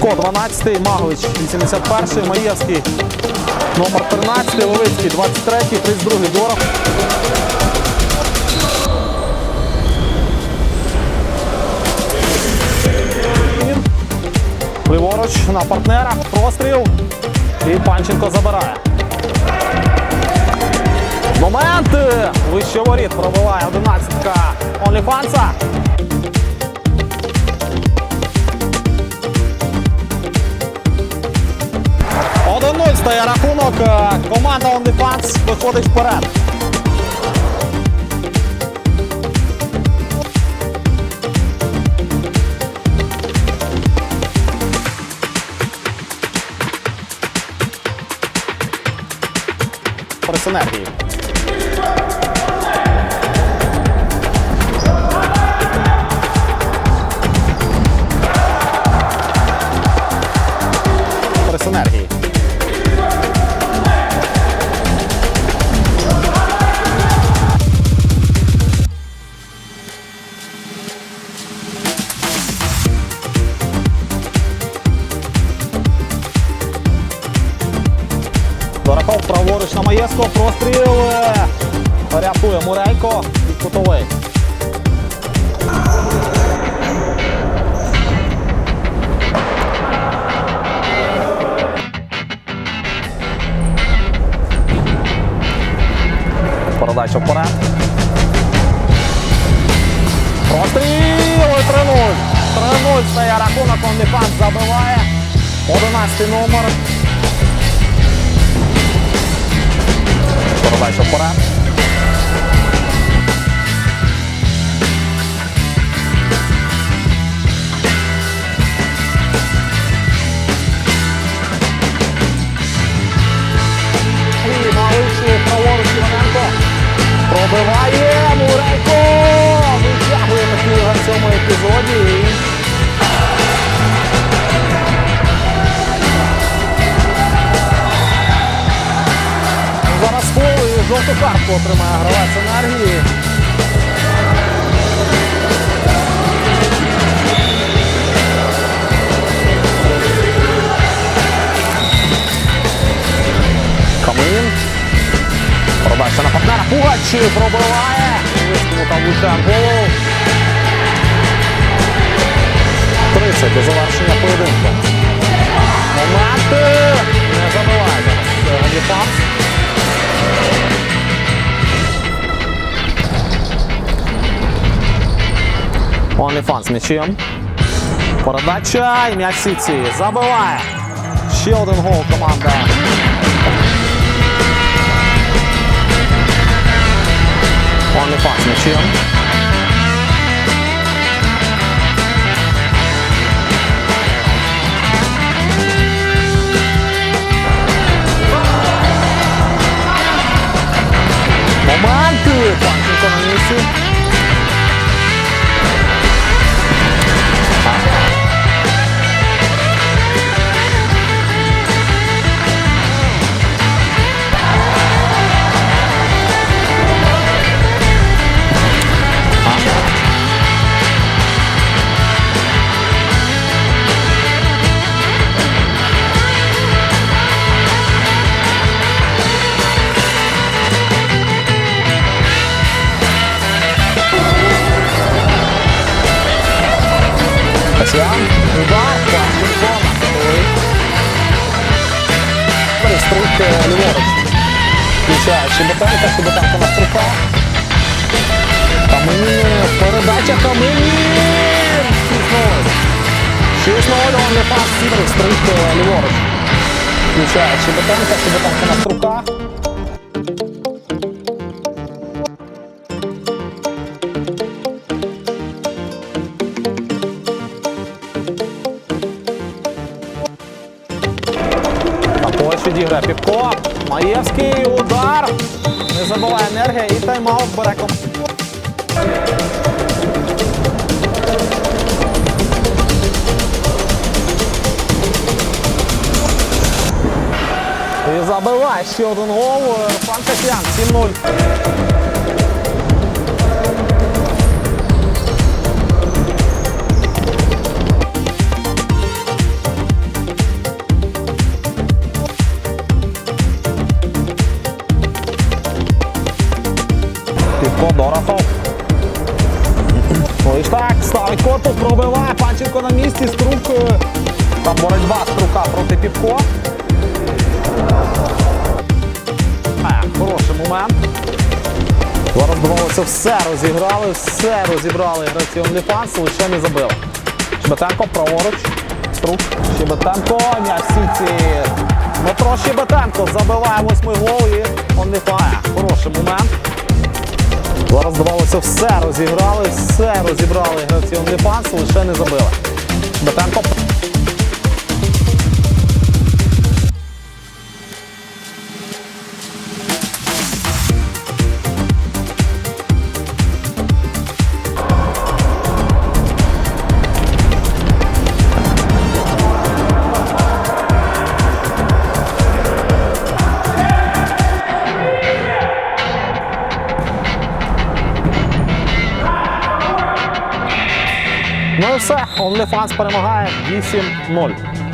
Піпко 12, Магович 81, Маєвський номер 13, Левицький 23, 32 Доров. Ліворуч на партнера, простріл. І Панченко забирає. Момент! Вище воріт пробиває 11-ка Онліфанса. Стає рахунок. Команда OnlyFans виходить вперед. При простріл. Рятує Мурейко і кутовий. Передача вперед. Простріл і 3-0. 3-0 стає рахунок, Онліфанс забиває. 11 номер. Передача вперед. І Малиші праворуч Іваненко. Пробиває Мурейко. Витягує Михайло в цьому епізоді. Жовту отримає гравець енергії. Камин. Продача на партнера. Пугач пробиває. Вискому там влучає голову. 30 до завершення поєдинку. Момент. OnlyFans з м'ячем. Передача і м'яч Сіці забиває. Ще один гол команда. OnlyFans з м'ячем. Ліворуч. Включає Щебетенка, Щебетенко на струка. Каменін, передача Каменін! 6-0. 6-0, он не пас, переструйте ліворуч. Включає Щебетенка, Щебетенка на струка. На площі діграє Піпко. Маєвський удар. Не забуває енергія і тайм-аут бере ком- І забиває ще один гол. Пан Касьян 7-0. Лиштак ставить корпус, пробиває. Панченко на місці. Струк. Там боротьба струка проти Піпко. Е, Хороший момент. Зараз здавалося, все розіграли, все розібрали гравці OnlyFans, лише не забили. Щебетенко праворуч. Струк. Щебетенко. М'яч в сітці. Дмитро Щебетенко забиває восьмий гол і OnlyFans. Хороший момент. Зараз здавалося, все розіграли, все розібрали гравці OnlyFans, лише не забили. Щебетенко. Ну все, OnlyFans перемагає 8-0.